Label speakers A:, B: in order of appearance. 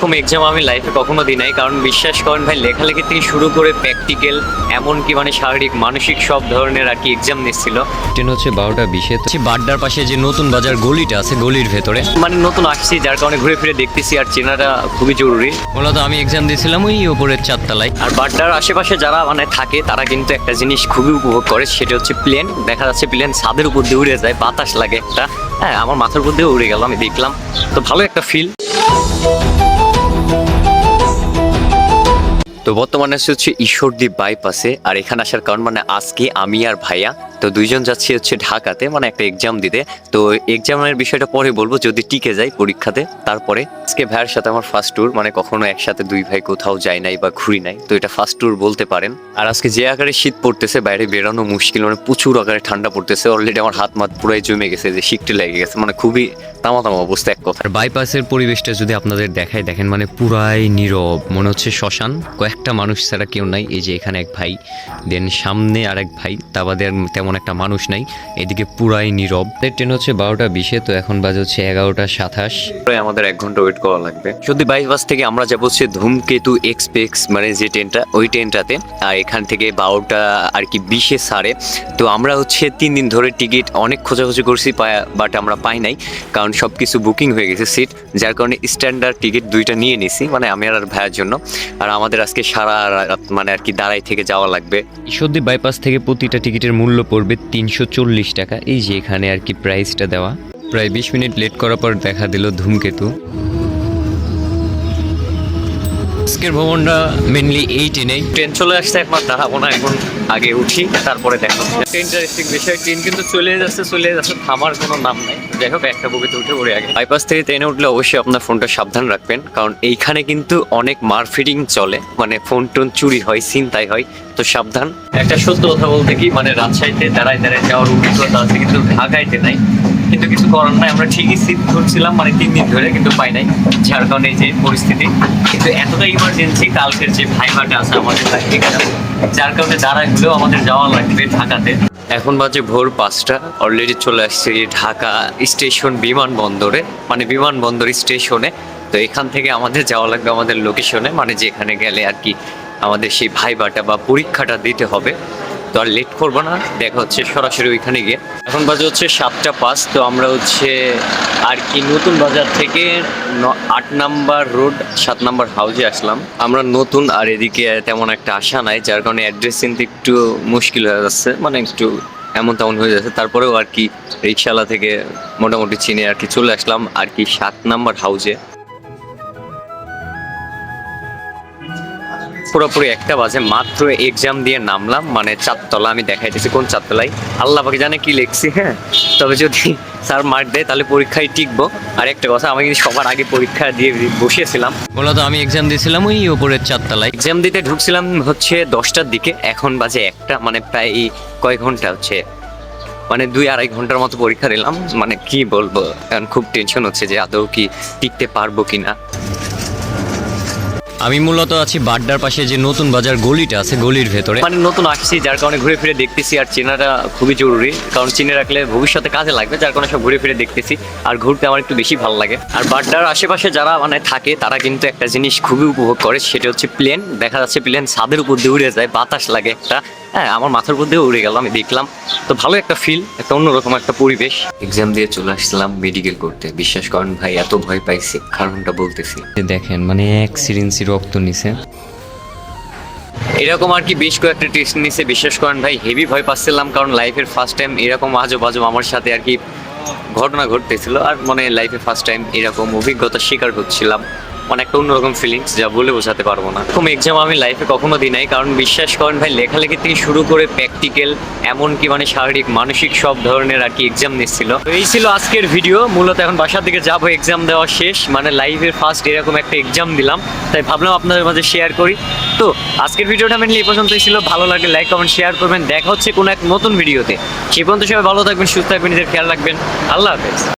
A: এরকম এক্সাম আমি লাইফে কখনো দিই নাই। কারণ বিশ্বাস করেন ভাই লেখালেখি থেকে শুরু করে প্র্যাকটিক্যাল এমনকি মানে শারীরিক মানসিক সব ধরনের আর কি এক্সাম নিচ্ছিল। ট্রেন হচ্ছে বারোটা বিশে। হচ্ছে বাড্ডার পাশে যে নতুন বাজার গলিটা আছে গলির ভেতরে। মানে নতুন আসছি যার কারণে ঘুরে ফিরে দেখতেছি আর চেনাটা খুবই জরুরি। মূলত আমি এক্সাম দিয়েছিলাম ওই ওপরের চারতলায়। আর বাড্ডার আশেপাশে যারা মানে থাকে তারা কিন্তু একটা জিনিস খুবই উপভোগ করে সেটা হচ্ছে প্লেন দেখা যাচ্ছে প্লেন ছাদের উপর দিয়ে উড়ে যায় বাতাস লাগে একটা। হ্যাঁ আমার মাথার উপর দিয়ে উড়ে গেল আমি দেখলাম। তো ভালো একটা ফিল তো বর্তমানে আছি হচ্ছে ঈশ্বরদীপ বাইপাসে আর এখানে আসার কারণ মানে আজকে আমি আর ভাইয়া, তো দুইজন যাচ্ছি হচ্ছে ঢাকাতে মানে একটা এক্সাম দিতে। তো এক্সামের বিষয়টা পরে বলব, যদি টিকে যাই পরীক্ষাতে, তারপরে আজকে ভাইয়ের সাথে আমার ফার্স্ট ট্যুর মানে কখনো একসাথে দুই ভাই কোথাও যায় নাই বা ঘুরি নাই, তো এটা ফার্স্ট ট্যুর বলতে পারেন। আর আজকে যে আকারে শীত পড়তেছে, বাইরে বেরোনো মুশকিল মানে প্রচুর আকারে ঠান্ডা পড়তেছে অলরেডি আমার হাত মাত পুরাই জমে গেছে, যে শীতটি লেগে গেছে মানে খুবই তামা তামা অবস্থা এক কথা আর বাইপাসের পরিবেশটা যদি আপনাদের দেখায়, দেখেন মানে পুরাই নীরব, মনে হচ্ছে শ্মশান কয়েকটা মানুষ ছাড়া কেউ নাই। এই যে এখানে এক ভাই দেন সামনে আর এক ভাই তা বাদে তেমন একটা মানুষ নাই। এদিকে পুরাই নীরব। ট্রেন হচ্ছে বারোটা বিশে, তো এখন বাজে হচ্ছে এগারোটা সাতাশ। প্রায় আমাদের এক ঘণ্টা ওয়েট করা লাগবে। যদি বাইপাস থেকে আমরা যাব হচ্ছে ধূমকেতু এক্সপেক্স মানে যে ট্রেনটা ওই ট্রেনটাতে আর এখান থেকে বারোটা আর কি বিশে সারে তো আমরা হচ্ছে তিন দিন ধরে টিকিট অনেক খোঁজাখুঁজি করছি বাট আমরা পাই নাই। কারণ সব কিছু বুকিং হয়ে গেছে সিট যার কারণে স্ট্যান্ডার্ড টিকিট দুইটা নিয়ে নিছি মানে আমি আর ভাইয়ের জন্য। আর আমাদের আজকে সারা রাত মানে আর কি দাঁড়াই থেকে যাওয়া লাগবে। ঈশ্বরদী বাইপাস থেকে প্রতিটা টিকিটের মূল্য পড়বে তিনশো চল্লিশ টাকা। এই যে এখানে আর কি প্রাইসটা দেওয়া। প্রায় বিশ মিনিট লেট করার পর দেখা দিল ধূমকেতু। আজকের ভ্রমণটা মেনলি এই ট্রেনে ট্রেন চলে আসছে একবার দাঁড়াবো না এখন আগে উঠি, তারপরে দেখো। ইন্টারেস্টিং বিষয় ট্রেন কিন্তু চলে যাচ্ছে চলে যাচ্ছে, থামার কোনো নাম নাই। যাই হোক, একটা বুকিতে উঠে পড়ে আগে। বাইপাস থেকে ট্রেনে উঠলে অবশ্যই আপনার ফোনটা সাবধান রাখবেন, কারণ এইখানে কিন্তু অনেক মারফিটিং চলে। মানে ফোন টোন চুরি হয় ছিনতাই হয়, তো সাবধান। একটা সত্য কথা বলতে কি মানে রাজশাহীতে দাঁড়ায় দাঁড়ায় যাওয়ার অভিজ্ঞতা আছে, কিন্তু ঢাকাইতে নাই। কিন্তু কিছু করার নাই। আমরা ঠিকই সিট ধরছিলাম মানে তিন দিন ধরে কিন্তু পাই নাই যার কারণে এই যে পরিস্থিতি। কিন্তু এতটা ইমার্জেন্সি কালকের যে ভাইভাটা আছে আমাদের যার কারণে দাঁড়াগুলো আমাদের যাওয়া লাগবে ঢাকাতে। এখন বাজে ভোর পাঁচটা অলরেডি চলে আসছে ঢাকা স্টেশন বিমানবন্দরে মানে বিমানবন্দর স্টেশনে। তো এখান থেকে আমাদের যাওয়া লাগবে আমাদের লোকেশনে মানে যেখানে গেলে আর কি আমাদের সেই ভাইবাটা বা পরীক্ষাটা দিতে হবে। তো আর লেট করব না। দেখা হচ্ছে সরাসরি ওইখানে গিয়ে। এখন বাজে হচ্ছে সাতটা পাঁচ, তো আমরা হচ্ছে আর কি নতুন বাজার থেকে আট নাম্বার রোড, সাত নাম্বার হাউজে আসলাম। আমরা নতুন আর এদিকে তেমন একটা আশা নাই, যার কারণে অ্যাড্রেস চিনতে একটু মুশকিল হয়ে যাচ্ছে মানে একটু এমন তেমন হয়ে যাচ্ছে। তারপরেও আর কি রিক্সাওয়ালা থেকে মোটামুটি চিনে আর কি চলে আসলাম, আর কি সাত নাম্বার হাউজে পুরোপুরি একটা বাজে মাত্র এক্সাম দিয়ে নামলাম মানে চারতলা আমি দেখাইতেছি কোন চারতলায়। আল্লাহ পাকে জানে কি লিখছি হ্যাঁ? তবে যদি স্যার মার্ক দেয় তাহলে পরীক্ষায় টিকবো। আর একটা কথা আমি কিন্তু সবার আগে পরীক্ষা দিয়ে বসিয়েছিলাম। মূলত আমি এক্সাম দিয়েছিলাম ওই উপরের চারতলায়। এক্সাম দিতে ঢুকছিলাম হচ্ছে দশটার দিকে এখন বাজে একটা মানে প্রায় কয় ঘণ্টা হচ্ছে? মানে দুই আড়াই ঘণ্টার মতো পরীক্ষা দিলাম মানে কি বলব এখন খুব টেনশন হচ্ছে যে আদৌ কি টিকতে পারব কিনা। আমি মূলত আছি বাড্ডার পাশে যে নতুন বাজার গলিটা আছে গলির ভেতরে। মানে নতুন আসছি যার কারণে ঘুরে ফিরে দেখতেছি আর চেনাটা খুবই জরুরি। কারণ চিনে রাখলে ভবিষ্যতে কাজে লাগবে যার কারণে সব ঘুরে ফিরে দেখতেছি। আর ঘুরতে আমার একটু বেশি ভালো লাগে। আর বাড্ডার আশেপাশে যারা মানে থাকে তারা কিন্তু একটা জিনিস খুবই উপভোগ করে সেটা হচ্ছে প্লেন। দেখা যাচ্ছে প্লেন ছাদের উপর দিয়ে উড়ে যায় বাতাস লাগে একটা। হ্যাঁ আমার মাথার উপর দিয়ে উড়ে গেল আমি দেখলাম। তো ভালো একটা ফিল একটা অন্যরকম একটা পরিবেশ। এক্সাম দিয়ে চলে আসলাম মেডিকেল করতে। বিশ্বাস করেন ভাই এত ভয় পাইছি। কারণটা বলতেছি। দেখেন মানে এক সিরিঞ্চি রক্ত নিছে। এরকম আর কি বেশ কয়েকটি টেস্ট নিছে, বিশ্বাস করেন ভাই হেভি ভয় পাচ্ছিলাম, কারণ লাইফের ফার্স্ট টাইম এরকম আজও বাজো আমার সাথে আর কি ঘটনা ঘটতেছিল। আর মানে লাইফে ফার্স্ট টাইম এরকম অভিজ্ঞতা শিকার হচ্ছিলাম। মানে একটা অন্যরকম ফিলিংস যা বলে বোঝাতে পারব না। এরকম এক্সাম আমি লাইফে কখনো দিই নাই, কারণ বিশ্বাস করেন ভাই, লেখালেখি থেকে শুরু করে প্র্যাকটিক্যাল এমনকি মানে শারীরিক, মানসিক সব ধরনের আর কি এক্সাম নিচ্ছিল। তো এই ছিল আজকের ভিডিও মূলত এখন বাসার দিকে যাব এক্সাম দেওয়া শেষ মানে লাইফের ফার্স্ট এরকম একটা এক্সাম দিলাম, তাই ভাবলাম আপনাদের মাঝে শেয়ার করি। তো আজকের ভিডিওটা মেনলি এই পর্যন্তই ছিল, ভালো লাগলে লাইক কমেন্ট শেয়ার করবেন, দেখা হচ্ছে কোনো এক নতুন ভিডিওতে সে পর্যন্ত সবাই ভালো থাকবেন, সুস্থ থাকবেন, নিজের খেয়াল রাখবেন, আল্লাহ হাফেজ।